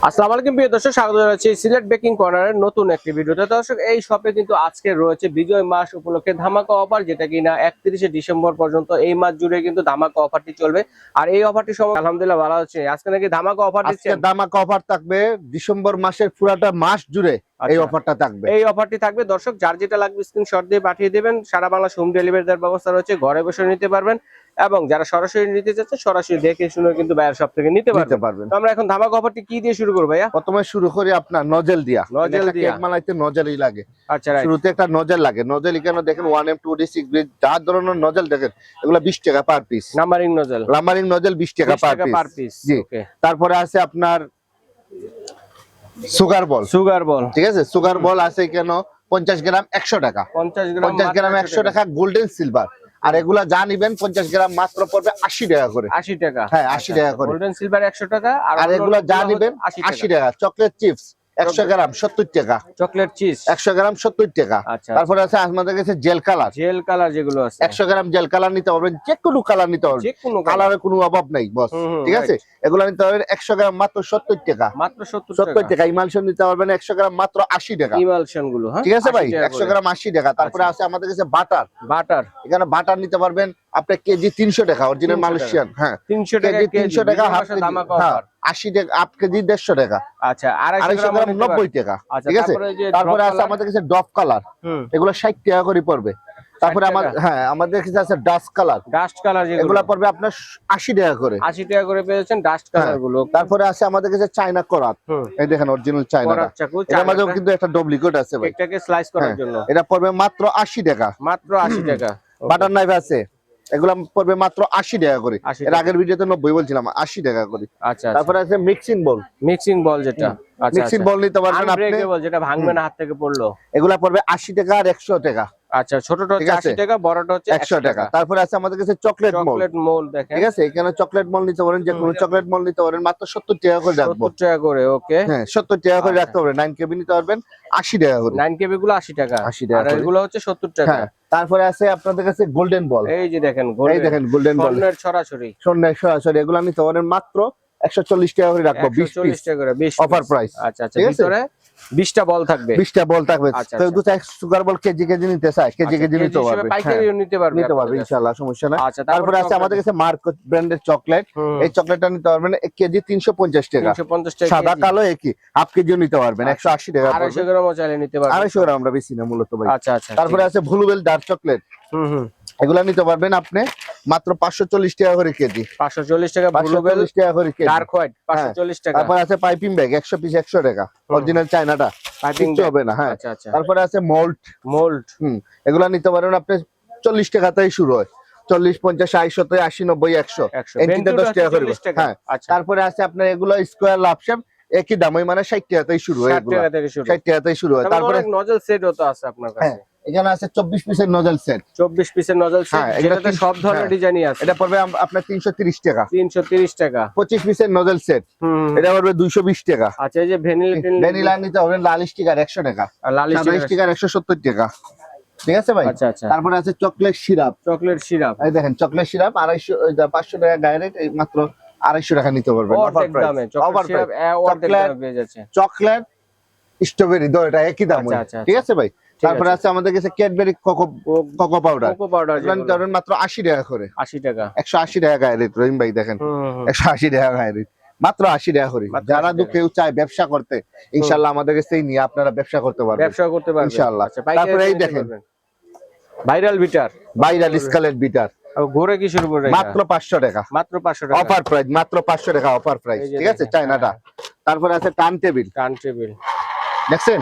আসসালামু আলাইকুম প্রিয় দর্শক স্বাগত জানাচ্ছি সিলেট বেকিং কর্নারের নতুন একটি ভিডিওতে। দর্শক এই শপে কিন্তু আজকে রয়েছে বিজয় মাস উপলক্ষে ধামাকা অফার যেটা কিনা একত্রিশে ডিসেম্বর পর্যন্ত এই মাস জুড়ে কিন্তু ধামাকা অফারটি চলবে। আর এই অফারটি সময় আলহামদুলিল্লাহ ভালো হচ্ছে আজকে নাকি ধামাকা অফার আজকে দিচ্ছেন? দামাক অফার থাকবে। ডিসেম্বর মাসের পুরাটা মাস জুড়ে এই আচ্ছা। অফারটা থাকবে। এই অফারটি থাকবে। দর্শক যার যেটা লাগবে স্ক্রিনশট দিয়ে পাঠিয়ে দেবেন। সারা বাংলা হোম ডেলিভারি দেওয়ার ব্যবস্থা রয়েছে। ঘরে বসে নিতে পারবেন। এবং যারা সরাসরি নিতে চাচ্ছে সরাসরি দেখে শুনে কিন্তু বাইরের সব থেকে নিতে পারবেন। আমরা এখন ধামাকা অফারটি কি দিয়ে শুরু করব ভাইয়া? প্রথমে শুরু করি আপনার নজেল দিয়া। নজেল দিয়া। বানাইতে নজেলই লাগে। আচ্ছা শুরুতে একটা নজেল লাগে। নজেল কেন দেখেন one M two D six যা ধরনের নজেল দেখেন এগুলো বিশ টাকা per piece numbering nozzle numbering nozzle বিশ টাকা পার পার পিস পিস জি। তারপরে আছে আপনার সুগার বল সুগার বল ঠিক আছে? সুগার বল আছে কেন পঞ্চাশ গ্রাম একশো টাকা। পঞ্চাশ গ্রাম পঞ্চাশ গ্রাম একশো টাকা। গোল্ডেন সিলভার আর এগুলা যা নিবেন পঞ্চাশ গ্রাম মাত্র পড়বে আশি টাকা করে। আশি টাকা। হ্যাঁ, 80 টাকা করে। গোল্ডেন সিলভার একশো টাকা আর এগুলা যা নিবেন আশি টাকা। চকলেট চিপস একশো গ্রাম সত্তর টাকা। চকলেট চিজ? একশো গ্রাম সত্তর টাকা। আচ্ছা তারপরে আছে আমাদের কাছে জেল কালার। জেল কালার যেগুলো আছে। একশো গ্রাম জেল কালার নিতে পারবেন যে কোনো কালার নিতে পারবেন। কালারের কোনো অভাব নাই বস। ঠিক আছে? এগুলো নিতে পারবেন একশো গ্রাম মাত্র সত্তর টাকা। মাত্র সত্তর টাকা। ইমালশন নিতে পারবেন একশো গ্রাম মাত্র আশি টাকা। ইমালশনগুলো হ্যাঁ? ঠিক আছে ভাই? একশো গ্রাম আশি টাকা। তারপরে আচ্ছা। আছে আমাদের কাছে বাটার। বাটার। এখানে বাটার নিতে পারবেন আপনার কেজি তিনশো টাকা অরিজিনাল 300 মালয়েশিয়ান হ্যাঁ। তিনশো টাকা তিনশো টাকা হাফ আশি টাকা হাফ কেজি দেড়শো টাকা। আচ্ছা আড়াইশো গ্রাম নব্বই টাকা আচ্ছা ঠিক আছে? তারপরে আছে আমাদের কাছে ডফ কালার। এগুলো ষাট টাকা করে পড়বে। তারপরে 60 আমার হ্যাঁ আমাদের কাছে আছে ডাস্ট কালার ডাস্ট কালার এগুলো পড়বে আপনার আশি টাকা করে। আশি টাকা করে পেয়েছেন ডাস্ট হ্যাঁ। কালারগুলো তারপরে আছে আমাদের কাছে চায়না করাত। এই দেখেন অরিজিনাল করার এটার মাঝেও কিন্তু একটা ডুপ্লিকেট আছে ভাই। কেকটাকে স্লাইস করার হ্যাঁ। জন্য। এটা পড়বে মাত্র আশি টাকা। মাত্র আশি টাকা। বাটার নাইফ আছে। এগুলো পড়বে মাত্র আশি টাকা করে। 80 এর। আগের ভিডিওতে নব্বই বলছিলাম আশি টাকা করে। আচ্ছা তারপরে আছে মিক্সিং বল মিক্সিং বল যেটা। আচ্ছা মিক্সিং বল নিতে পারবেন আপনি। যেটা ভাঙবে না হাত থেকে পড়ল। এগুলা পড়বে আশি টাকা আর একশো টাকা। আচ্ছা ছোটটা হচ্ছে আছে। আশি টাকা বড়টা হচ্ছে একশো টাকা। তারপরে আছে আমাদের কাছে চকলেট মল। চকলেট মোল দেখেন। ঠিক আছে? এখানে চকলেট মল নিতে পারেন যে কোনো চকলেট মল নিতে পারেন মাত্র সত্তর টাকা করে রাখব। সত্তর টাকা করে ওকে। হ্যাঁ সত্তর টাকা করে আচ্ছা। রাখতে পারবেন। নাইন কেবি নিতে পারবেন আশি টাকা করে। নাইন কেবি গুলো আশি টাকা। 80 টাকা আর এগুলো হচ্ছে সত্তর টাকা। হ্যাঁ তারপরে আছে আপনাদের কাছে গোল্ডেন বল এই যে দেখেন এই দেখেন গোল্ডেন বল স্বর্ণের ছড়াছড়ি সন্ধ্যায় সরাসরি এগুলো নিতে পারেন মাত্র একশো চল্লিশ টাকা করে রাখব বিশ পিস চল্লিশ টাকা করে বিশ অফার প্রাইস আচ্ছা আচ্ছা? ভিতরে বিশটা বল থাকবে। বিশটা বল থাকবে। আচ্ছা, তো আচ্ছা। দু চার সুগার বল কেজি কেজি নিতে কেজি আচ্ছা, কেজি নিতে পারবে হ্যাঁ, নিতে পারবে নিতে পারবে আপনাদের কাছে। ইনশাল্লাহ সমস্যা না আচ্ছা তারপরে আছে আমাদের কাছে মার্ক ব্র্যান্ডের চকলেট এই চকলেটটা নিতে পারবেন এক কেজি তিনশো পঞ্চাশ টাকা। তিনশো পঞ্চাশ টাকা সাদা কালো একই। হাফ কেজিও নিতে পারবেন আচ্ছা। একশো আশি টাকা পড়বে। আড়াইশো গ্রামও চাইলে নিতে পারবে আড়াইশো গ্রাম আমরা বেশি না মূলত ভাই। আচ্ছা আচ্ছা তারপরে আছে ব্লুবেল ডার্ক চকলেট এগুলা নিতে পারবেন আপনি মাত্র পাঁচশো চল্লিশ টাকা করে কেজি। পাঁচশো চল্লিশ টাকা পাঁচশো চল্লিশ টাকা করে কেজি। ডার্ক হোয়াইট পাঁচশো হ্যাঁ। চল্লিশ টাকা। তারপর আছে পাইপিং ব্যাগ একশো পিস একশো টাকা। অরিজিনাল চায়নাটা। পাইপিং হবে না হ্যাঁ। আচ্ছা আচ্ছা। তারপরে আছে মল্ট মোল্ড হুম। এগুলা নিতে পারেন আপনি চল্লিশ টাকাতেই শুরু হয়। চল্লিশ পঞ্চাশ ষাট সত্তর আশি নব্বই একশো। দশ টাকা করে। 40 টাকা। হ্যাঁ। আচ্ছা। তারপরে আছে আপনার এগুলো স্কোয়ার লাভসাপ একই দাম ওই মানে ষাট টাকাতেই শুরু হয় 60 টাকা থেকে শুরু। ষাট টাকাতেই শুরু হয়। তারপরে নজল সেটও তো আছে আপনার হ্যাঁ। কাছে। এখানে আছে চব্বিশ পিসের নজল সেট চব্বিশ পিসের নজল সেট হ্যাঁ, তিন- সব ধরনের হ্যাঁ। ডিজাইনই আছে। এটা পড়বে আপনার তিনশো তিরিশ টাকা। তিনশো তিরিশ টাকা। পঁচিশ পিসের নজল সেট এটা পড়বে দুইশো বিশ টাকা। আচ্ছা এই যে ভ্যানিলা ভ্যানিলা নিতে হবে লাল স্টিকার একশো টাকা। লাল স্টিকার একশো সত্তর টাকা। ঠিক আছে ভাই? আচ্ছা আচ্ছা। তারপরে আছে চকলেট সিরাপ। Chocolate syrup. এই দেখেন চকলেট সিরাপ আড়াইশো পাঁচশো টাকা ডাইরেক্ট মাত্র আড়াইশো টাকা নিতে পারবেন। চকলেট স্ট্রবেরি দো এটা একই দাম আচ্ছা। আচ্ছা, ঠিক আছে ভাই? তারপরে আছে। আমাদের কাছে Cadbury cocoa cocoa powder cocoa powder নিতে মাত্র আশি টাকা করে। আশি টাকা। একশো আশি টাকা গায়ে রেট রহিম ভাই দেখেন। হুম, হুম, হুম। একশো আশি টাকা গায়ে রেট মাত্র আশি টাকা করে। যারা 80 কেউ চায় ব্যবসা করতে ইনশাল্লাহ আমাদের কাছেই নিয়ে আপনারা ব্যবসা করতে পারবেন। ব্যবসা করতে পারবে ইনশাআল্লাহ। আচ্ছা তারপরে এই দেখেন। ভাইরাল বিটার ভাইরাল স্কালেট বিটার ঘুরে কি শুরু করে মাত্র পাঁচশো টাকা। মাত্র পাঁচশো টাকা। অফার প্রাইস মাত্র পাঁচশো টাকা অফার প্রাইস ঠিক আছে চায়নাটা তারপরে আছে টান টেবিল টার্ন টেবিল দেখছেন?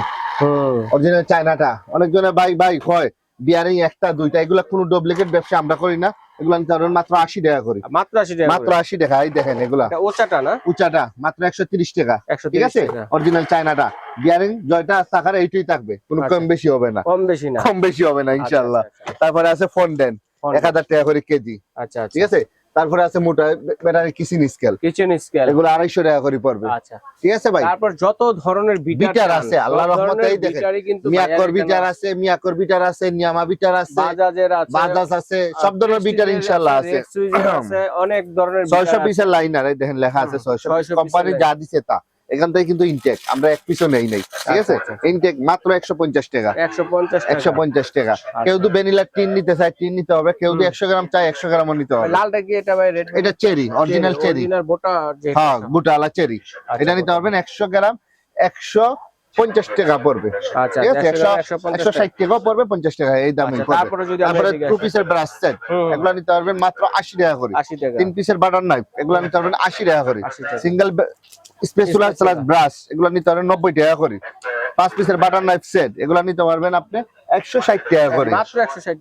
অরিজিনাল চায়নাটা অনেকজনে বাই বাই হয় বিয়ারিং একটা দুইটা এগুলা কোনো ডুপ্লিকেট ব্যবসা আমরা করি না। এগুলো পারবেন মাত্র আশি টাকা করি। মাত্র আশি টাকা মাত্র আশি টাকা এই দেখেন এগুলা। ওচাটা না? উঁচাটা মাত্র একশো তিরিশ টাকা। একশো ঠিক আছে? অরিজিনাল চায়নাটা বিয়ারিং জয়টা থাকার এইটাই থাকবে। কোনো আচ্ছা। কম বেশি হবে না। কম বেশি না। কম বেশি হবে না ইনশাল্লাহ আচ্ছা, আচ্ছা, তারপরে আছে ফন্ডেন আচ্ছা। এক হাজার টাকা করে কেজি। আচ্ছা আচ্ছা। ঠিক আছে? তারপরে আছে মোটা battery kitchen scale kitchen scale এগুলো আড়াইশো টাকা করে পড়বে। আচ্ছা। ঠিক আছে ভাই? তারপর যত ধরনের বিটার আছে, আল্লাহ আল্লাহর রহমতে দেখেন। মিয়াকর বিটার আছে মিয়াকর বিটার আছে নিয়ামা বিটার আছে বাজাজের আছে বাজাজ আছে সব ধরনের বিটার ইনশাআল্লাহ ইনশাল্লাহ আছে আছে অনেক ধরনের ছয়শো বিটার আছে। পিসের লাইনার দেখেন লেখা আছে হুম, 600 কোম্পানি যা দিছে তা। এখান থেকে কিন্তু ইনটেক আমরা এক পিসও নেই নেই ঠিক আছে? আচ্ছা, ইনটেক মাত্র একশো পঞ্চাশ টাকা। একশো পঞ্চাশ টাকা। কেউ তো ভ্যানিলা টিন নিতে চায় টিন নিতে হবে। কেউ তো একশো গ্রাম চায় একশো গ্রামও নিতে হবে। লালটা কি এটা ভাই রেড এটা চেরি অরিজিনাল চেরি। হ্যাঁ গোটালা চেরি। আচ্ছা, এটা নিতে পারবেন একশো গ্রাম একশো পঞ্চাশ টাকা পড়বে। আচ্ছা ঠিক আছে? একশো ষাট টাকাও পড়বে পঞ্চাশ টাকা এই দামে আচ্ছা, তারপরে টু পিসের ব্রাশ সেট এগুলো নিতে পারবেন মাত্র আশি টাকা করে। তিন পিসের বাটার নাইফ এগুলো নিতে পারবেন আশি টাকা করে। সিঙ্গেল স্পেসুলার। প্লাস ব্রাশ এগুলো নিতে পারবেন নব্বই টাকা করে পাঁচ পিসের বাটার নাইফ সেট এগুলো নিতে পারবেন আপনি একশো ষাট টাকা করে।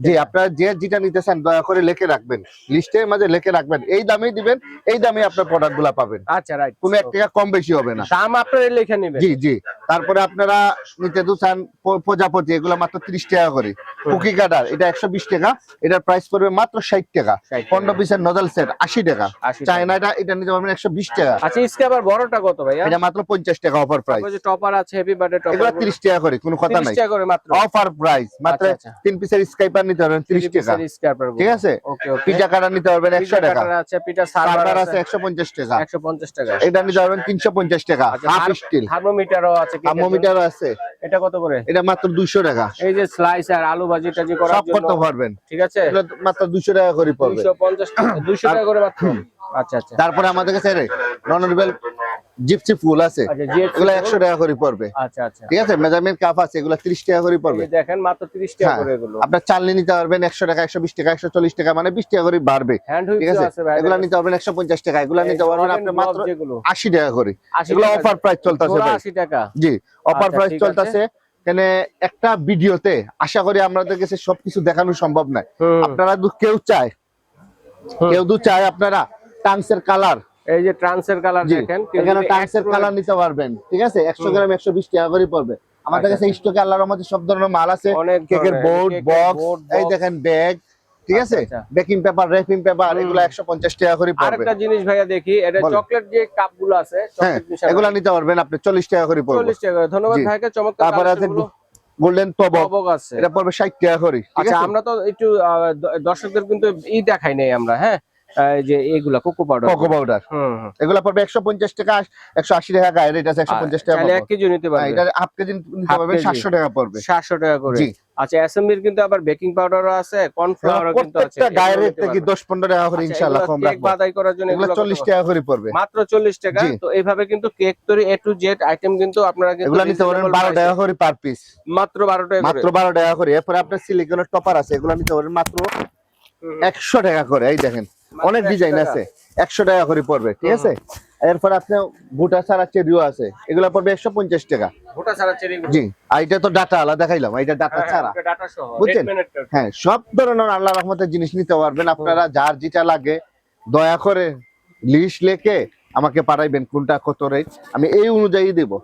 জি আপনারা যে যেটা নিতে চান দয়া করে লিখে রাখবেন। লিস্টের মাঝে লিখে রাখবেন। এই দামেই দিবেন এই দামে আপনার প্রোডাক্টগুলা পাবেন। আচ্ছা রাইট কোনো এক টাকা কম বেশি হবে না। দাম আপনার লিখে নেবেন। জি জি। তারপরে আপনারা নিতে তো চান প্রজাপতি এগুলো মাত্র ত্রিশ টাকা করে। কুকি কাটার এটা একশো বিশ টাকা। এটার প্রাইস পড়বে মাত্র ষাট টাকা। পনেরো পিসের নজল সেট আশি টাকা। 80 টাকা। চায়নাটা এটা নিতে পারবেন একশো বিশ টাকা। আচ্ছা ইসকে আবার বড়টা কত ভাইয়া? এটা মাত্র পঞ্চাশ টাকা অফার প্রাইস টপার আছে হেভি টপার এগুলো টাকা করে কোনো কথা নাই। করে মাত্র। অফার প্রাইস মাত্র আচ্ছা, আচ্ছা। তিন পিসের স্কাইপার নিতে পারবেন তিরিশ টাকা। ঠিক আছে? নিতে পারবেন একশো টাকা। আছে পিটা সার্ভার সার্ভার আছে। আছে একশো পঞ্চাশ টাকা। 150 টাকা। এটা নিতে পারবেন তিনশো পঞ্চাশ টাকা আচ্ছা হাফ স্টিল থার্মোমিটারও আছে cake এর জন্য। থার্মোমিটার আছে। এটা কত করে? এটা মাত্র টাকা। এই যে স্লাইস আর আলু ভাজি টাজি করার সব করতে পারবেন। ঠিক আছে? মাত্র টাকা করে পড়বে। 250 200 টাকা করে মাত্র। আচ্ছা আচ্ছা। তারপরে আমাদের কাছে জিপসি ফুল আছে। আচ্ছা এগুলো একশো টাকা করে পড়বে। আচ্ছা আচ্ছা। ঠিক আছে? মেজারমেন্ট কাপ আছে এগুলো ত্রিশ টাকা করে পড়বে। দেখেন মাত্র 30 টাকা হ্যাঁ। করে এগুলো। আপনার চালনি নিতে পারবেন একশো টাকা একশো বিশ টাকা একশো চল্লিশ টাকা মানে বিশ টাকা করে বাড়বে। ঠিক আছে? এগুলো নিতে পারবেন একশো পঞ্চাশ টাকা এগুলো নিতে পারবেন আপনি মাত্র আশি টাকা করে। 80 এগুলো। অফার প্রাইস চলতেছে 80 টাকা। জি অফার প্রাইস চলতেছে। এখানে একটা ভিডিওতে আশা করি আমাদের কাছে সবকিছু দেখানো সম্ভব নয়। আপনারা কেউ চায়। কেউ দু চায় আপনারা টাংসের কালার এই যে ট্রান্সের কালার দেখেন এখানে রোল- কালার নিতে পারবেন ঠিক আছে? একশো হুম। গ্রাম একশো বিশ টাকা করে পড়বে। আমাদের আচ্ছা, কাছে স্টকে আল্লাহর মধ্যে সব ধরনের মাল আছে। অনেক কেকের বোর্ড বক্স এই দেখেন ব্যাগ ঠিক আচ্ছা, আছে? আচ্ছা। বেকিং পেপার র্যাপিং পেপার এগুলো একশো পঞ্চাশ টাকা করে পড়বে। আরেকটা জিনিস ভাইয়া দেখি এটা চকলেট যে কাপগুলো আছে হ্যাঁ এগুলো নিতে পারবেন আপনি চল্লিশ টাকা করে পড়বে। চল্লিশ টাকা করে। ধন্যবাদ ভাইকে চমৎকার তারপরে আছে গোল্ডেন টবক আছে। এটা পড়বে ষাট টাকা করে আচ্ছা আমরা তো একটু দর্শকদের কিন্তু ই দেখাই নাই আমরা হ্যাঁ? যে এইগুলা কোকো পাউডার কোকো পাউডার হুম হুম। পড়বে একশো পঞ্চাশ টাকা একশো আশি টাকা গায়ে রেট আছে একশো পঞ্চাশ টাকা চাইলে এক কেজি নিতে হ্যাঁ, পারবে এটা হাফ কেজি নিতে পারবে কেজি। সাতশো টাকা পড়বে। সাতশো টাকা করে। জি। আচ্ছা অ্যাসেম্বলির কিন্তু আবার বেকিং পাউডারও আছে কর্নফ্লাওয়ারও কিন্তু আছে। প্রত্যেকটা গায়ে এগুলো রেট থেকে পারবে। দশ পনেরো টাকা করে আচ্ছা, এগুলো কম কেক বাদাই করার জন্য এগুলো এগুলো চল্লিশ কত? টাকা করে পড়বে। মাত্র চল্লিশ টাকা? তো এইভাবে কিন্তু কেক তৈরি এ টু জেড আইটেম কিন্তু আপনারা কিন্তু এগুলো নিতে পারেন reasonable বারো price এ- টাকা করে পার পিস মাত্র বারো টাকা মাত্র বারো টাকা করে। এরপরে আপনার সিলিকনের টপার আছে এগুলো নিতে পারেন মাত্র হুম। একশো টাকা করে এই দেখেন। অনেক ডিজাইন আছে। একশো টাকা করে পড়বে ঠিক আছে? এরপর আপনার গোটা ছাড়া চেরিও আছে। এগুলো পড়বে একশো পঞ্চাশ টাকা। ছাড়া জি আর এটা তো ডাটা আলাদা দেখাইলাম এটা ডাটা ছাড়া। বুঝছেন? Red Minute টা। হ্যাঁ সব ধরনের আল্লাহ রহমতের জিনিস নিতে পারবেন। আপনারা যার যেটা লাগে দয়া করে লিস্ট লেখে আমাকে পাঠাইবেন কোনটা কত রেট আমি এই অনুযায়ী দেবো।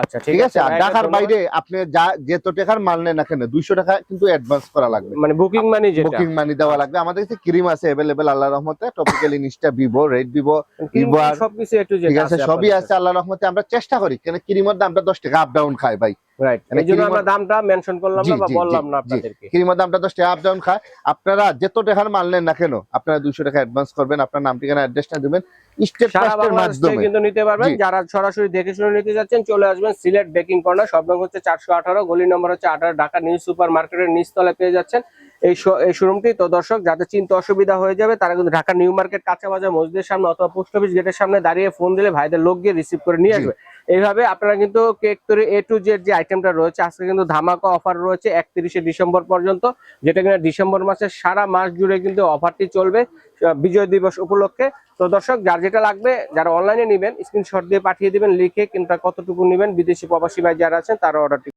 আচ্ছা ঠিক আছে। আর ঢাকার বাইরে আপনি যা যেত টাকার মাল নেন না কেন দুইশো টাকা কিন্তু অ্যাডভান্স করা লাগবে। মানে বুকিং মানি বুকিং মানি দেওয়া লাগবে। আমাদের কাছে ক্রিম আছে অ্যাভেলেবেল আল্লাহ রহমতে। টপিক্যাল ইনিসটা ভিভো রেড ভিভো সবকিছু একটু ঠিক আছে? সবই আছে আল্লাহ রহমতে। আমরা চেষ্টা করি কেন ক্রিমের দামটা দশ টাকা আপ ডাউন খায় ভাই। মানে আপনারা যত টাকার না কেন আপনারা দুইশো টাকা অ্যাডভান্স করবেন আপনার নাম ঠিকানা অ্যাড্রেসটা দেবেন স্টেট সারা ফাস্টের বাংলাদেশ থেকে মাধ্যমে কিন্তু নিতে পারবেন। যারা সরাসরি দেখে শুনে নিতে যাচ্ছেন চলে আসবেন সিলেট বেকিং কর্নার সব হচ্ছে চারশো আঠারো গলি নম্বর হচ্ছে আঠারো ঢাকা নিউ সুপার মার্কেটের নিচতলায় পেয়ে যাচ্ছেন এই এই শোরুমটি তো দর্শক যাদের চিন্তা অসুবিধা হয়ে যাবে তারা কিন্তু ঢাকা নিউ মার্কেট কাঁচা বাজার মসজিদের সামনে অথবা পোস্ট অফিস গেটের সামনে দাঁড়িয়ে ফোন দিলে ভাইদের লোক গিয়ে রিসিভ করে নিয়ে আসবে। এইভাবে আপনারা কিন্তু কেক তৈরি এ টু জেড যে আইটেমটা রয়েছে, আজকে কিন্তু ধামাকা অফার রয়েছে একত্রিশে ডিসেম্বর পর্যন্ত, যেটা কিনা ডিসেম্বর মাসের সারা মাস জুড়ে কিন্তু অফারটি চলবে বিজয় দিবস উপলক্ষে। তো দর্শক, যার যেটা লাগবে, যারা অনলাইনে নেবেন স্ক্রিনশট দিয়ে পাঠিয়ে দেবেন, লিখে কিংবা কতটুকু নেবেন, বিদেশি প্রবাসী ভাই যারা আছেন, তারা অর্ডারটি